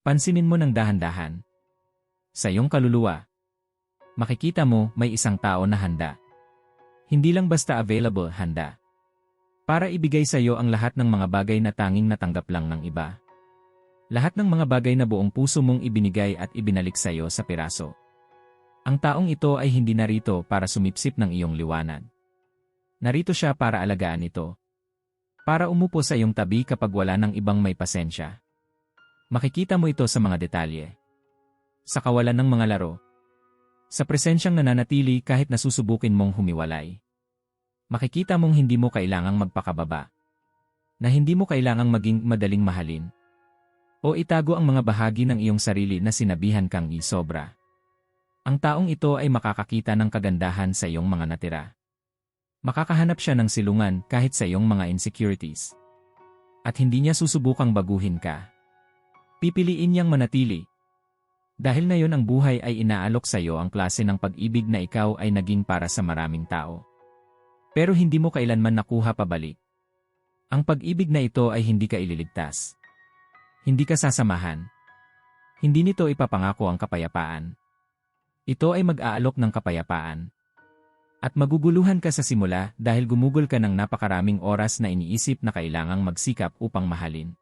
Pansinin mo ng dahan-dahan. Sa iyong kaluluwa, makikita mo may isang tao na handa. Hindi lang basta available, handa. Para ibigay sa iyo ang lahat ng mga bagay na tanging natanggap lang ng iba. Lahat ng mga bagay na buong puso mong ibinigay at ibinalik sa iyo sa piraso. Ang taong ito ay hindi narito para sumipsip ng iyong liwanag. Narito siya para alagaan ito. Para umupo sa iyong tabi kapag wala ng ibang may pasensya. Makikita mo ito sa mga detalye. Sa kawalan ng mga laro. Sa presensyang nananatili kahit nasusubukin mong humiwalay. Makikita mong hindi mo kailangang magpakababa. Na hindi mo kailangang maging madaling mahalin. O itago ang mga bahagi ng iyong sarili na sinabihan kang isobra. Ang taong ito ay makakakita ng kagandahan sa iyong mga natira. Makakahanap siya ng silungan kahit sa iyong mga insecurities. At hindi niya susubukang baguhin ka. Pipiliin niyang manatili. Dahil na yon ang buhay ay inaalok sa iyo ang klase ng pag-ibig na ikaw ay naging para sa maraming tao. Pero hindi mo kailanman nakuha pabalik. Ang pag-ibig na ito ay hindi ka ililigtas. Hindi ka sasamahan. Hindi nito ipapangako ang kapayapaan. Ito ay mag-aalok ng kapayapaan. At maguguluhan ka sa simula dahil gumugol ka ng napakaraming oras na iniisip na kailangang magsikap upang mahalin.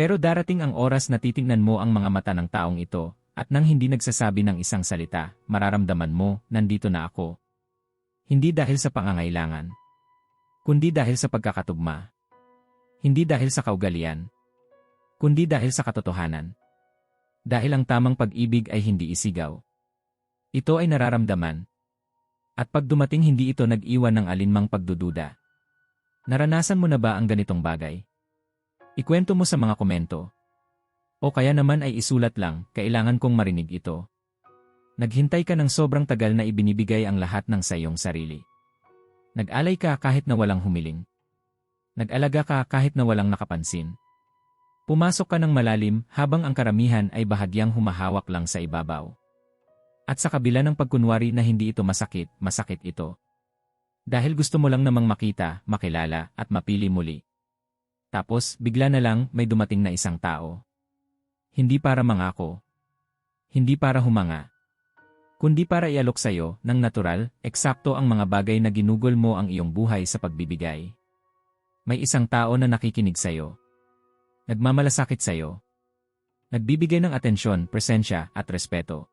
Pero darating ang oras na titingnan mo ang mga mata ng taong ito, at nang hindi nagsasabi ng isang salita, mararamdaman mo, nandito na ako. Hindi dahil sa pangangailangan. Kundi dahil sa pagkakatugma. Hindi dahil sa kaugalian. Kundi dahil sa katotohanan. Dahil ang tamang pag-ibig ay hindi isigaw. Ito ay nararamdaman. At pag dumating hindi ito nag-iwan ng alinmang pagdududa. Naranasan mo na ba ang ganitong bagay? Ikwento mo sa mga komento. O kaya naman ay isulat lang, kailangan kong marinig ito. Naghintay ka ng sobrang tagal na ibinibigay ang lahat ng sa iyong sarili. Nag-alay ka kahit na walang humiling. Nag-alaga ka kahit na walang nakapansin. Pumasok ka ng malalim habang ang karamihan ay bahagyang humahawak lang sa ibabaw. At sa kabila ng pagkunwari na hindi ito masakit, masakit ito. Dahil gusto mo lang namang makita, makilala, at mapili muli. Tapos, bigla na lang may dumating na isang tao. Hindi para mangako. Hindi para humanga. Kundi para ialok sa'yo, ng natural, eksakto ang mga bagay na ginugol mo ang iyong buhay sa pagbibigay. May isang tao na nakikinig sa'yo. Nagmamalasakit sa'yo. Nagbibigay ng atensyon, presensya, at respeto.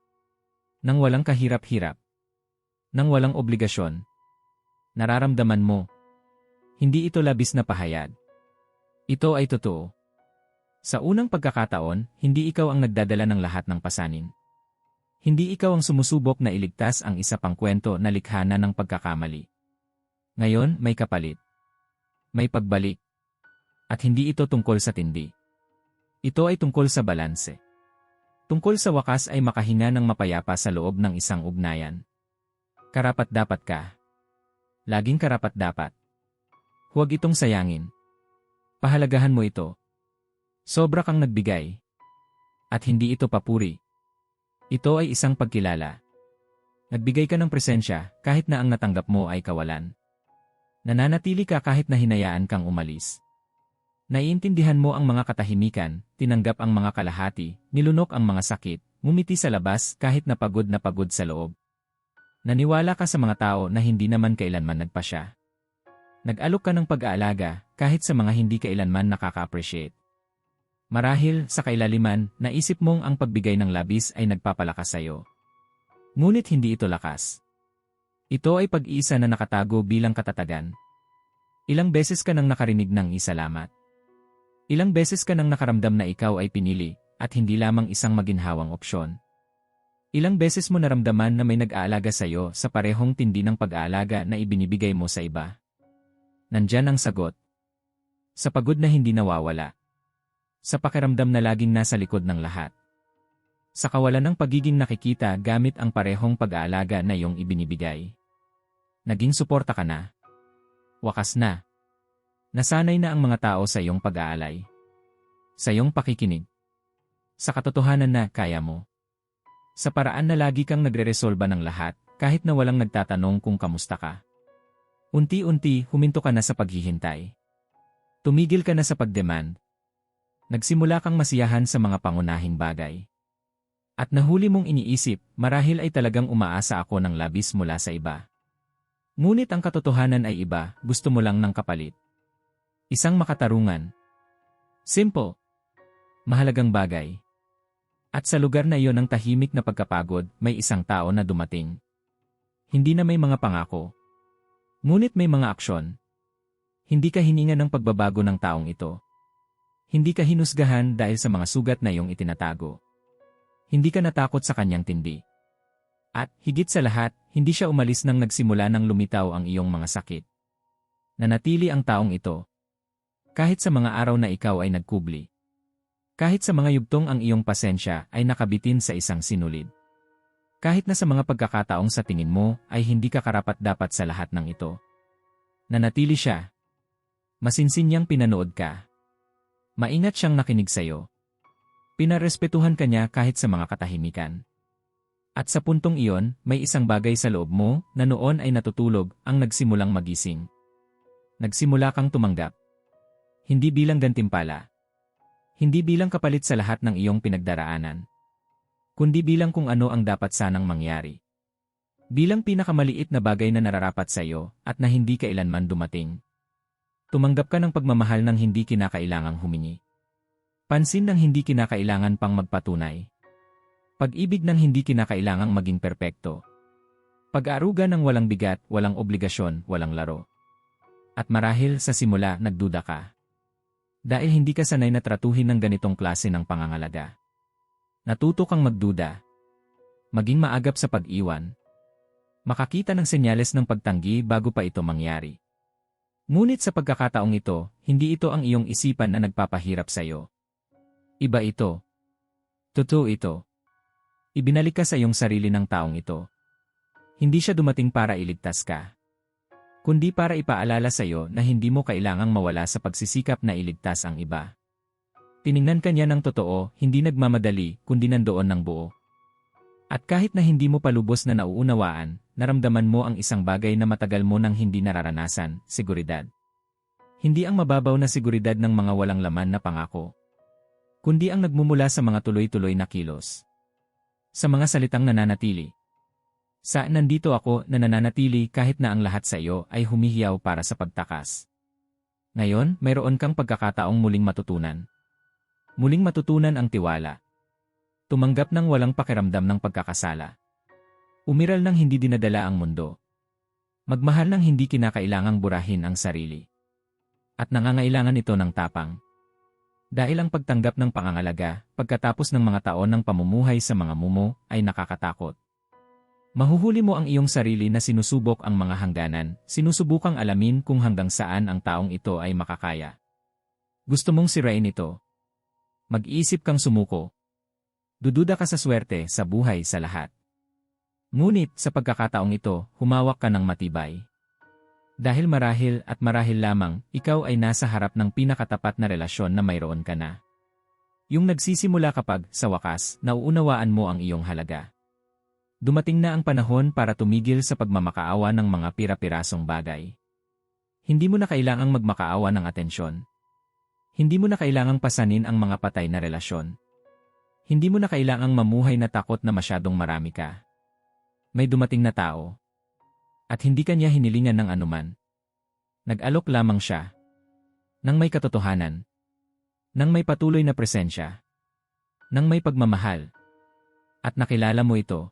Nang walang kahirap-hirap. Nang walang obligasyon. Nararamdaman mo. Hindi ito labis na pahayag. Ito ay totoo. Sa unang pagkakataon, hindi ikaw ang nagdadala ng lahat ng pasanin. Hindi ikaw ang sumusubok na iligtas ang isa pang kwento na likha na ng pagkakamali. Ngayon, may kapalit. May pagbalik. At hindi ito tungkol sa tindi. Ito ay tungkol sa balanse. Tungkol sa wakas ay makahinga ng mapayapa sa loob ng isang ugnayan. Karapat dapat ka. Laging karapat dapat. Huwag itong sayangin. Pahalagahan mo ito. Sobra kang nagbigay. At hindi ito papuri. Ito ay isang pagkilala. Nagbigay ka ng presensya kahit na ang natanggap mo ay kawalan. Nananatili ka kahit na hinayaan kang umalis. Naiintindihan mo ang mga katahimikan, tinanggap ang mga kalahati, nilunok ang mga sakit, ngumiti sa labas kahit napagod na pagod sa loob. Naniwala ka sa mga tao na hindi naman kailanman nagpasya. Nag-alok ka ng pag-aalaga kahit sa mga hindi kailanman nakaka-appreciate. Marahil, sa kailaliman, naisip mong ang pagbigay ng labis ay nagpapalakas sa'yo. Ngunit hindi ito lakas. Ito ay pag-iisa na nakatago bilang katatagan. Ilang beses ka nang nakarinig ng isalamat. Ilang beses ka nang nakaramdam na ikaw ay pinili, at hindi lamang isang maginhawang opsyon. Ilang beses mo naramdaman na may nag-aalaga sa'yo sa parehong tindi ng pag-aalaga na ibinibigay mo sa iba. Nandyan ang sagot. Sa pagod na hindi nawawala. Sa pakiramdam na laging nasa likod ng lahat. Sa kawalan ng pagiging nakikita gamit ang parehong pag-aalaga na iyong ibinibigay. Naging suporta ka na. Wakas na. Nasanay na ang mga tao sa iyong pag-aalay. Sa iyong pakikinig. Sa katotohanan na kaya mo. Sa paraan na lagi kang nagre-resolba ng lahat kahit na walang nagtatanong kung kamusta ka. Unti-unti huminto ka na sa paghihintay. Tumigil ka na sa pagdemand. Nagsimula kang masiyahan sa mga pangunahing bagay. At nahuli mong iniisip, marahil ay talagang umaasa ako ng labis mula sa iba. Ngunit ang katotohanan ay iba, gusto mo lang ng kapalit. Isang makatarungan. Simple. Mahalagang bagay. At sa lugar na iyon ng tahimik na pagkapagod, may isang tao na dumating. Hindi na may mga pangako. Ngunit may mga aksyon. Hindi ka hininga ng pagbabago ng taong ito. Hindi ka hinusgahan dahil sa mga sugat na iyong itinatago. Hindi ka natakot sa kanyang tindi. At, higit sa lahat, hindi siya umalis nang nagsimula ng lumitaw ang iyong mga sakit. Nanatili ang taong ito. Kahit sa mga araw na ikaw ay nagkubli. Kahit sa mga yugtong ang iyong pasensya ay nakabitin sa isang sinulid. Kahit na sa mga pagkakataong sa tingin mo ay hindi ka karapat-dapat sa lahat ng ito. Nanatili siya. Masinsin niyang pinanood ka. Maingat siyang nakinig sa'yo. Pinarespetuhan ka niya kahit sa mga katahimikan. At sa puntong iyon, may isang bagay sa loob mo na noon ay natutulog ang nagsimulang magising. Nagsimula kang tumanggap. Hindi bilang gantimpala. Hindi bilang kapalit sa lahat ng iyong pinagdaraanan. Kundi bilang kung ano ang dapat sanang mangyari. Bilang pinakamaliit na bagay na nararapat sa iyo at na hindi kailanman dumating. Tumanggap ka ng pagmamahal ng hindi kinakailangang humingi. Pansin ng hindi kinakailangan pang magpatunay. Pag-ibig ng hindi kinakailangang maging perpekto. Pag-aaruga ng walang bigat, walang obligasyon, walang laro. At marahil sa simula nagduda ka. Dahil hindi ka sanay na tratuhin ng ganitong klase ng pangangalaga. Natuto kang magduda. Maging maagap sa pag-iwan. Makakita ng senyales ng pagtanggi bago pa ito mangyari. Ngunit sa pagkakataong ito, hindi ito ang iyong isipan na nagpapahirap sa iyo. Iba ito. Totoo ito. Ibinalik ka sa iyong sarili ng taong ito. Hindi siya dumating para iligtas ka. Kundi para ipaalala sa iyo na hindi mo kailangang mawala sa pagsisikap na iligtas ang iba. Tiningnan ka niya ng totoo, hindi nagmamadali, kundi nandoon ng buo. At kahit na hindi mo palubos na nauunawaan, naramdaman mo ang isang bagay na matagal mo nang hindi nararanasan, seguridad. Hindi ang mababaw na seguridad ng mga walang laman na pangako. Kundi ang nagmumula sa mga tuloy-tuloy na kilos. Sa mga salitang nananatili. Sa nandito ako na nananatili kahit na ang lahat sa iyo ay humihiyaw para sa pagtakas. Ngayon, mayroon kang pagkakataong muling matutunan. Muling matutunan ang tiwala. Tumanggap ng walang pakiramdam ng pagkakasala. Umiral ng hindi dinadala ang mundo. Magmahal ng hindi kinakailangang burahin ang sarili. At nangangailangan ito ng tapang. Dahil ang pagtanggap ng pangangalaga, pagkatapos ng mga taon ng pamumuhay sa mga mumo, ay nakakatakot. Mahuhuli mo ang iyong sarili na sinusubok ang mga hangganan, sinusubukang alamin kung hanggang saan ang taong ito ay makakaya. Gusto mong sirain ito. Mag-iisip kang sumuko, Dududa ka sa swerte, sa buhay, sa lahat. Ngunit sa pagkakataong ito, humawak ka ng matibay. Dahil marahil at marahil lamang, ikaw ay nasa harap ng pinakatapat na relasyon na mayroon ka na. Yung nagsisimula kapag, sa wakas, nauunawaan mo ang iyong halaga. Dumating na ang panahon para tumigil sa pagmamakaawa ng mga pira-pirasong bagay. Hindi mo na kailangang magmakaawa ng atensyon. Hindi mo na kailangang pasanin ang mga patay na relasyon. Hindi mo na kailangang mamuhay na takot na masyadong marami ka. May dumating na tao. At hindi kanya hinilingan ng anuman. Nag-alok lamang siya. Nang may katotohanan. Nang may patuloy na presensya. Nang may pagmamahal. At nakilala mo ito.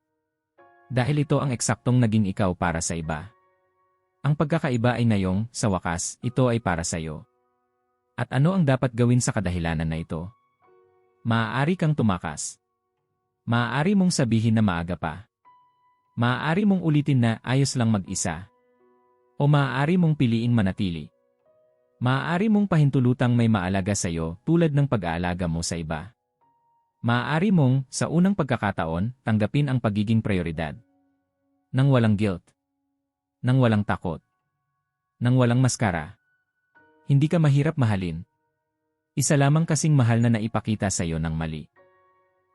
Dahil ito ang eksaktong naging ikaw para sa iba. Ang pagkakaiba ay ngayong, sa wakas, ito ay para sa iyo. At ano ang dapat gawin sa kadahilanan na ito? Maaari kang tumakas. Maaari mong sabihin na maaga pa. Maaari mong ulitin na ayos lang mag-isa. O maaari mong piliin manatili. Maaari mong pahintulutang may maalaga sa iyo tulad ng pag-aalaga mo sa iba. Maaari mong, sa unang pagkakataon, tanggapin ang pagiging prioridad. Nang walang guilt. Nang walang takot. Nang walang maskara. Hindi ka mahirap mahalin, isa lamang kasing mahal na naipakita sa iyo ng mali.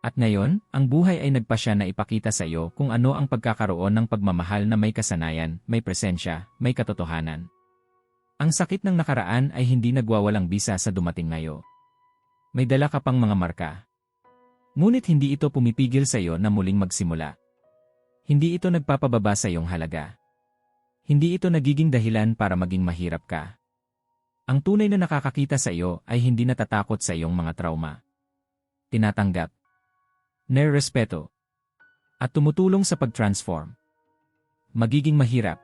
At ngayon, ang buhay ay nagpasya na ipakita sa iyo kung ano ang pagkakaroon ng pagmamahal na may kasanayan, may presensya, may katotohanan. Ang sakit ng nakaraan ay hindi nagwawalang bisa sa dumating ngayon. May dala ka pang mga marka. Ngunit hindi ito pumipigil sa iyo na muling magsimula. Hindi ito nagpapababa sa iyong halaga. Hindi ito nagiging dahilan para maging mahirap ka. Ang tunay na nakakakita sa iyo ay hindi natatakot sa iyong mga trauma. Tinatanggap. Nerespeto. At tumutulong sa pag-transform. Magiging mahirap.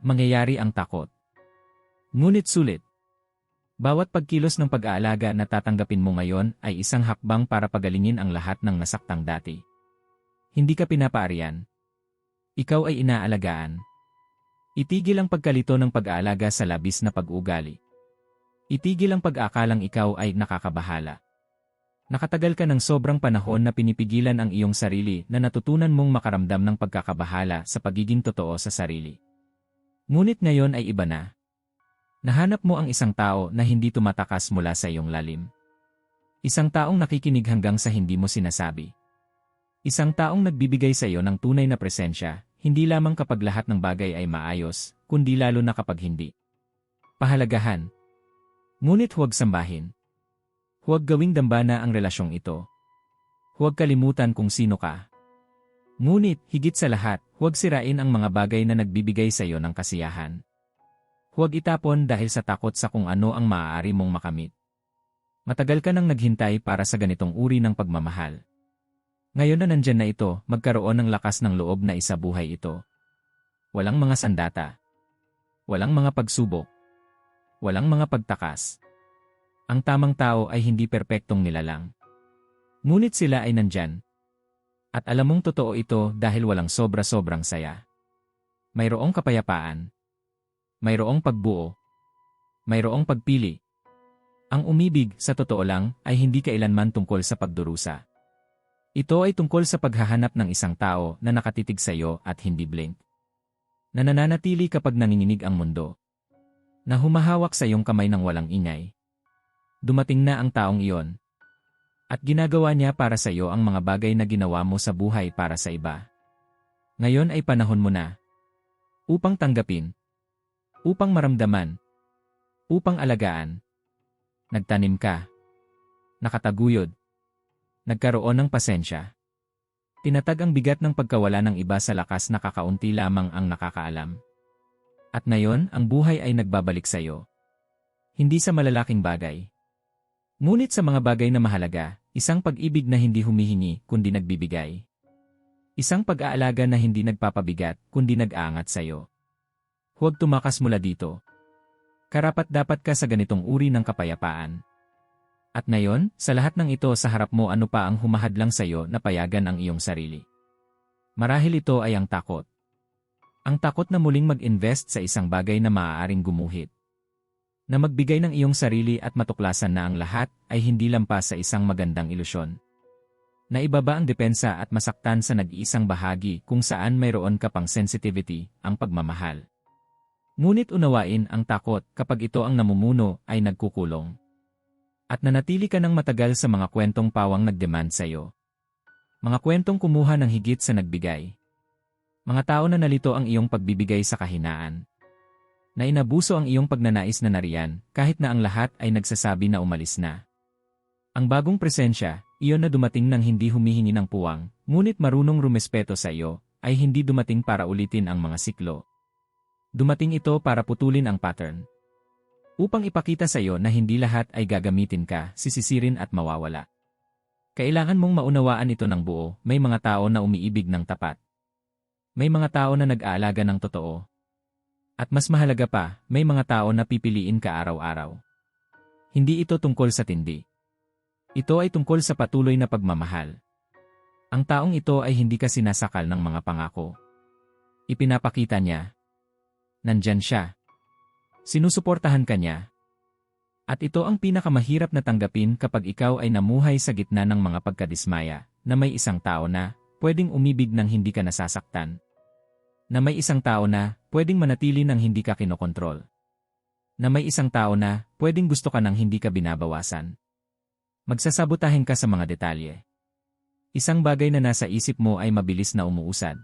Mangyayari ang takot. Ngunit sulit. Bawat pagkilos ng pag-aalaga na tatanggapin mo ngayon ay isang hakbang para pagalingin ang lahat ng nasaktang dati. Hindi ka pinapaarian. Ikaw ay inaalagaan. Itigil ang pagkalito ng pag-aalaga sa labis na pag-ugali. Itigil ang pag-akalang ikaw ay nakakabahala. Nakatagal ka ng sobrang panahon na pinipigilan ang iyong sarili na natutunan mong makaramdam ng pagkakabahala sa pagiging totoo sa sarili. Ngunit ngayon ay iba na. Nahanap mo ang isang tao na hindi tumatakas mula sa iyong lalim. Isang taong nakikinig hanggang sa hindi mo sinasabi. Isang taong nagbibigay sa iyo ng tunay na presensya hindi lamang kapag lahat ng bagay ay maayos, kundi lalo na kapag hindi. Pahalagahan. Ngunit huwag sambahin. Huwag gawing dambana ang relasyong ito. Huwag kalimutan kung sino ka. Ngunit, higit sa lahat, huwag sirain ang mga bagay na nagbibigay sa iyo ng kasiyahan. Huwag itapon dahil sa takot sa kung ano ang maaari mong makamit. Matagal ka nang naghintay para sa ganitong uri ng pagmamahal. Ngayon na nandyan na ito, magkaroon ng lakas ng loob na isabuhay ito. Walang mga sandata. Walang mga pagsubok. Walang mga pagtakas. Ang tamang tao ay hindi perpektong nilalang. Ngunit sila ay nandyan. At alam mong totoo ito dahil walang sobra-sobrang saya. Mayroong kapayapaan. Mayroong pagbuo. Mayroong pagpili. Ang umibig, sa totoo lang, ay hindi kailanman tungkol sa pagdurusa. Ito ay tungkol sa paghahanap ng isang tao na nakatitig sa iyo at hindi blink. Na nananatili kapag nanginginig ang mundo. Na humahawak sa iyong kamay ng walang ingay. Dumating na ang taong iyon. At ginagawa niya para sa iyo ang mga bagay na ginawa mo sa buhay para sa iba. Ngayon ay panahon mo na. Upang tanggapin. Upang maramdaman. Upang alagaan. Nagtanim ka. Nakataguyod Nagkaroon ng pasensya. Tinatag ang bigat ng pagkawala ng iba sa lakas na kakaunti lamang ang nakakaalam. At ngayon, ang buhay ay nagbabalik sa iyo. Hindi sa malalaking bagay. Ngunit sa mga bagay na mahalaga, isang pag-ibig na hindi humihingi kundi nagbibigay. Isang pag-aalaga na hindi nagpapabigat kundi nag-aangat sa iyo. Huwag tumakas mula dito. Karapat dapat ka sa ganitong uri ng kapayapaan. At ngayon, sa lahat ng ito sa harap mo ano pa ang humahadlang sa iyo na payagan ang iyong sarili. Marahil ito ay ang takot. Ang takot na muling mag-invest sa isang bagay na maaaring gumuhit. Na magbigay ng iyong sarili at matuklasan na ang lahat ay hindi lampas sa isang magandang ilusyon. Na ibaba ang depensa at masaktan sa nag-iisang bahagi kung saan mayroon ka pang sensitivity, ang pagmamahal. Ngunit unawain ang takot kapag ito ang namumuno ay nagkukulong at nanatili ka ng matagal sa mga kwentong pawang nagdemand sa iyo. Mga kwentong kumuha ng higit sa nagbigay. Mga tao na nalito ang iyong pagbibigay sa kahinaan. Na inabuso ang iyong pagnanais na nariyan kahit na ang lahat ay nagsasabi na umalis na. Ang bagong presensya, iyon na dumating nang hindi humihingi ng puwang, ngunit marunong rumespeto sa iyo, ay hindi dumating para ulitin ang mga siklo. Dumating ito para putulin ang pattern. Upang ipakita sa iyo na hindi lahat ay gagamitin ka, sisisirin at mawawala. Kailangan mong maunawaan ito ng buo, may mga tao na umiibig ng tapat. May mga tao na nag-aalaga ng totoo. At mas mahalaga pa, may mga tao na pipiliin ka araw-araw. Hindi ito tungkol sa tindi. Ito ay tungkol sa patuloy na pagmamahal. Ang taong ito ay hindi ka sinasakal ng mga pangako. Ipinapakita niya. Nandyan siya. Sinusuportahan ka niya. At ito ang pinakamahirap na tanggapin kapag ikaw ay namuhay sa gitna ng mga pagkadismaya, na may isang tao na, pwedeng umibig ng hindi ka nasasaktan. Na may isang tao na, pwedeng manatili ng hindi ka kinokontrol. Na may isang tao na, pwedeng gusto ka ng hindi ka binabawasan. Magsasabotahin ka sa mga detalye. Isang bagay na nasa isip mo ay mabilis na umuusad.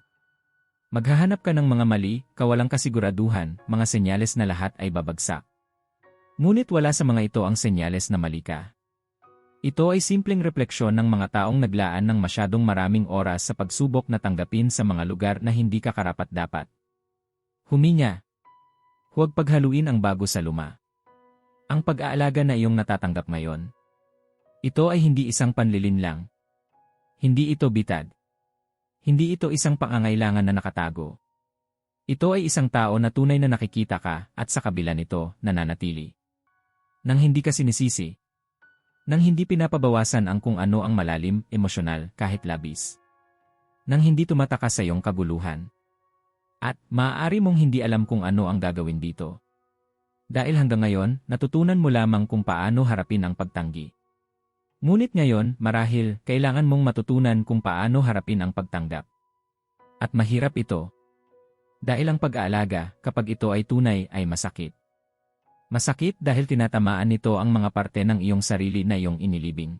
Maghahanap ka ng mga mali, kawalang kasiguraduhan, mga senyales na lahat ay babagsak. Ngunit wala sa mga ito ang senyales na mali ka. Ito ay simpleng refleksyon ng mga taong naglaan ng masyadong maraming oras sa pagsubok na tanggapin sa mga lugar na hindi ka karapat-dapat. Huminya. Huwag paghaluin ang bago sa luma. Ang pag-aalaga na iyong natatanggap ngayon. Ito ay hindi isang panlilin lang. Hindi ito bitad. Hindi ito isang pangangailangan na nakatago. Ito ay isang tao na tunay na nakikita ka at sa kabila nito, nananatili. Nang hindi ka sinisisi, nang hindi pinapabawasan ang kung ano ang malalim, emosyonal, kahit labis. Nang hindi tumataka sa iyong kaguluhan. At, maaari mong hindi alam kung ano ang gagawin dito. Dahil hanggang ngayon, natutunan mo lamang kung paano harapin ang pagtanggi. Ngunit ngayon, marahil, kailangan mong matutunan kung paano harapin ang pagtanggap. At mahirap ito. Dahil ang pag-aalaga, kapag ito ay tunay, ay masakit. Masakit dahil tinatamaan nito ang mga parte ng iyong sarili na iyong inilibing.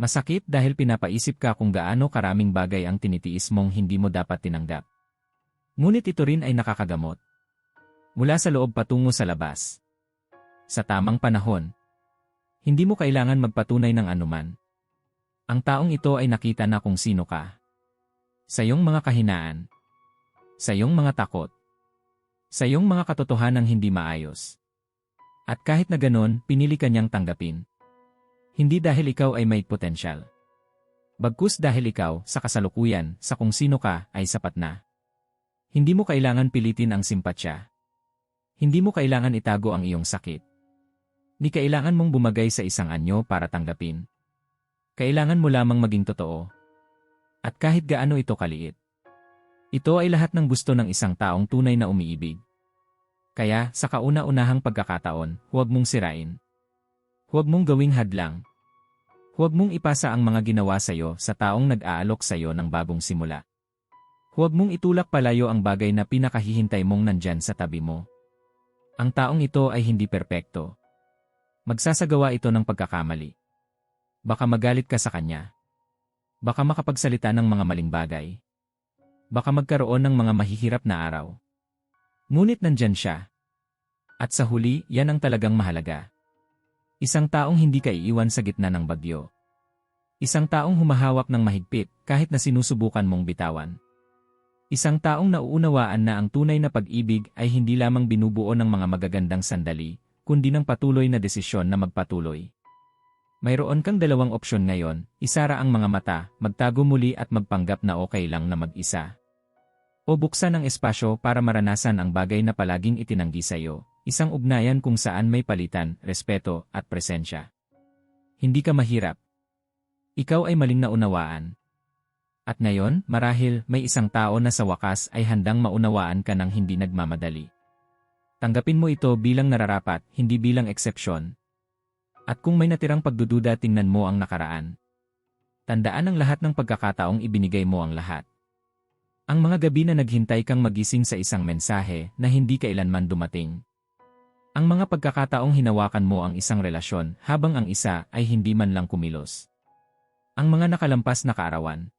Masakit dahil pinapaisip ka kung gaano karaming bagay ang tinitiis mong hindi mo dapat tinanggap. Ngunit ito rin ay nakakagamot. Mula sa loob patungo sa labas. Sa tamang panahon. Hindi mo kailangan magpatunay ng anuman. Ang taong ito ay nakita na kung sino ka. Sa iyong mga kahinaan. Sa iyong mga takot. Sa iyong mga katotohanang hindi maayos. At kahit na ganon, pinili kanyang tanggapin. Hindi dahil ikaw ay may potensyal. Bagkus dahil ikaw, sa kasalukuyan, sa kung sino ka, ay sapat na. Hindi mo kailangan pilitin ang simpatsya. Hindi mo kailangan itago ang iyong sakit. Ni kailangan mong bumagay sa isang anyo para tanggapin. Kailangan mo lamang maging totoo. At kahit gaano ito kaliit. Ito ay lahat ng gusto ng isang taong tunay na umiibig. Kaya, sa kauna-unahang pagkakataon, huwag mong sirain. Huwag mong gawing hadlang. Huwag mong ipasa ang mga ginawa sa iyo sa taong nag-aalok sa iyo ng bagong simula. Huwag mong itulak palayo ang bagay na pinakahihintay mong nandyan sa tabi mo. Ang taong ito ay hindi perpekto. Magsasagawa ito ng pagkakamali. Baka magalit ka sa kanya. Baka makapagsalita ng mga maling bagay. Baka magkaroon ng mga mahihirap na araw. Ngunit nandyan siya. At sa huli, yan ang talagang mahalaga. Isang taong hindi ka iiwan sa gitna ng bagyo. Isang taong humahawak ng mahigpit kahit na sinusubukan mong bitawan. Isang taong nauunawaan na ang tunay na pag-ibig ay hindi lamang binubuo ng mga magagandang sandali, kundi ng patuloy na desisyon na magpatuloy. Mayroon kang dalawang opsyon ngayon, isara ang mga mata, magtago muli at magpanggap na okay lang na mag-isa. O buksan ang espasyo para maranasan ang bagay na palaging itinanggi sa iyo, isang ugnayan kung saan may palitan, respeto, at presensya. Hindi ka mahirap. Ikaw ay maling naunawaan. At ngayon, marahil, may isang tao na sa wakas ay handang maunawaan ka ng hindi nagmamadali. Tanggapin mo ito bilang nararapat, hindi bilang eksepsyon. At kung may natirang pagdududa tingnan mo ang nakaraan. Tandaan ang lahat ng pagkakataong ibinigay mo ang lahat. Ang mga gabi na naghintay kang magising sa isang mensahe na hindi kailanman dumating. Ang mga pagkakataong hinawakan mo ang isang relasyon habang ang isa ay hindi man lang kumilos. Ang mga nakalampas na kaarawan.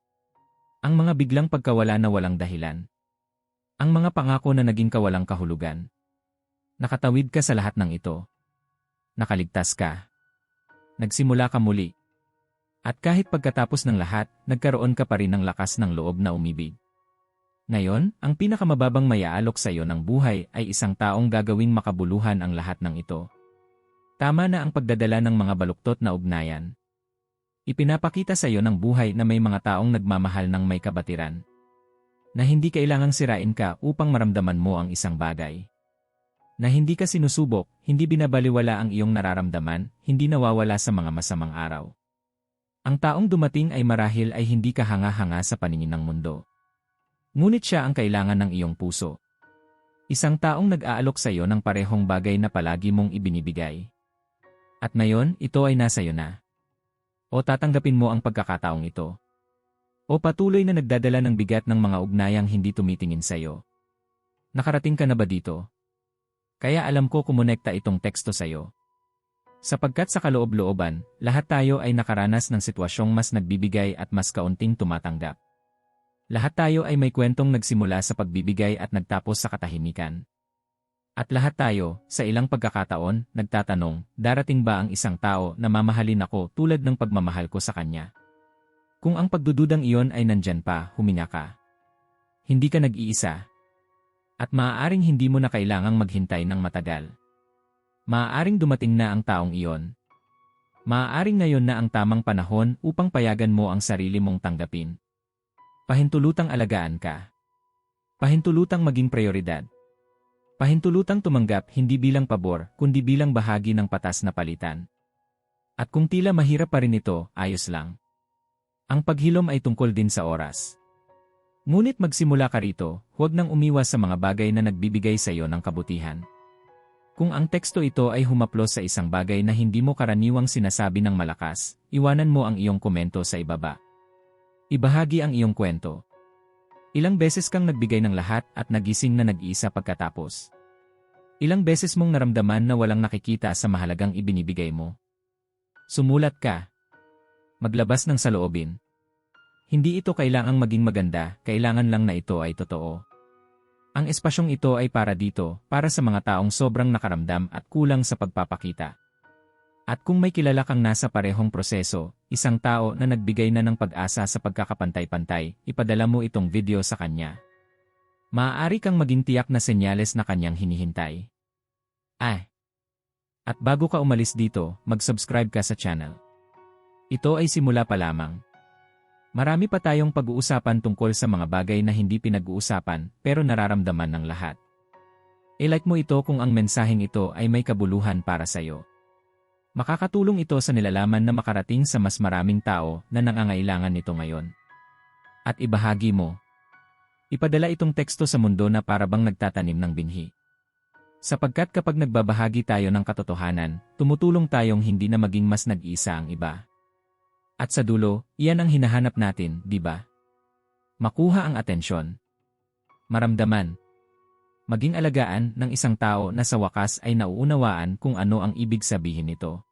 Ang mga biglang pagkawala na walang dahilan. Ang mga pangako na naging kawalang kahulugan. Nakatawid ka sa lahat ng ito. Nakaligtas ka. Nagsimula ka muli. At kahit pagkatapos ng lahat, nagkaroon ka pa rin ng lakas ng loob na umibig. Ngayon, ang pinakamababang mayaalok sa iyo ng buhay ay isang taong gagawing makabuluhan ang lahat ng ito. Tama na ang pagdadala ng mga baluktot na ugnayan. Ipinapakita sa iyo ng buhay na may mga taong nagmamahal ng may kabatiran. Na hindi kailangang sirain ka upang maramdaman mo ang isang bagay. Na hindi ka sinusubok, hindi binabaliwala ang iyong nararamdaman, hindi nawawala sa mga masamang araw. Ang taong dumating ay marahil ay hindi ka hanga-hanga sa paningin ng mundo. Ngunit siya ang kailangan ng iyong puso. Isang taong nag-aalok sa iyo ng parehong bagay na palagi mong ibinibigay. At ngayon, ito ay nasa iyo na. O tatanggapin mo ang pagkakataong ito. O patuloy na nagdadala ng bigat ng mga ugnayang hindi tumitingin sa iyo. Nakarating ka na ba dito? Kaya alam ko kumonekta itong teksto sa iyo. Sapagkat sa kaloob-looban, lahat tayo ay nakaranas ng sitwasyong mas nagbibigay at mas kaunting tumatanggap. Lahat tayo ay may kwentong nagsimula sa pagbibigay at nagtapos sa katahimikan. At lahat tayo, sa ilang pagkakataon, nagtatanong, darating ba ang isang tao na mamahalin ako tulad ng pagmamahal ko sa kanya? Kung ang pagdududang iyon ay nandyan pa, huminga ka. Hindi ka nag-iisa. At maaaring hindi mo na kailangang maghintay ng matagal. Maaaring dumating na ang taong iyon. Maaaring ngayon na ang tamang panahon upang payagan mo ang sarili mong tanggapin. Pahintulutang alagaan ka. Pahintulutang maging prioridad. Pahintulutang tumanggap hindi bilang pabor, kundi bilang bahagi ng patas na palitan. At kung tila mahirap pa rin ito, ayos lang. Ang paghilom ay tungkol din sa oras. Ngunit magsimula ka rito, huwag nang umiwas sa mga bagay na nagbibigay sa iyo ng kabutihan. Kung ang teksto ito ay humaplos sa isang bagay na hindi mo karaniwang sinasabi ng malakas, iwanan mo ang iyong komento sa ibaba. Ibahagi ang iyong kwento. Ilang beses kang nagbigay ng lahat at nagising na nag-iisa pagkatapos. Ilang beses mong naramdaman na walang nakikita sa mahalagang ibinibigay mo. Sumulat ka. Maglabas ng saloobin. Hindi ito kailangang maging maganda, kailangan lang na ito ay totoo. Ang espasyong ito ay para dito, para sa mga taong sobrang nakaramdam at kulang sa pagpapakita. At kung may kilala kang nasa parehong proseso, isang tao na nagbigay na ng pag-asa sa pagkakapantay-pantay, ipadala mo itong video sa kanya. Maaari kang maging tiyak na senyales na kanyang hinihintay. Ay! At bago ka umalis dito, mag-subscribe ka sa channel. Ito ay simula pa lamang. Marami pa tayong pag-uusapan tungkol sa mga bagay na hindi pinag-uusapan pero nararamdaman ng lahat. I-like mo ito kung ang mensaheng ito ay may kabuluhan para sa'yo. Makakatulong ito sa nilalaman na makarating sa mas maraming tao na nangangailangan nito ngayon. At ibahagi mo. Ipadala itong teksto sa mundo na parabang nagtatanim ng binhi. Sapagkat kapag nagbabahagi tayo ng katotohanan, tumutulong tayong hindi na maging mas nag-iisa ang iba. At sa dulo, iyan ang hinahanap natin, di ba? Makuha ang atensyon. Maramdaman, maging alagaan ng isang tao na sa wakas ay nauunawaan kung ano ang ibig sabihin nito.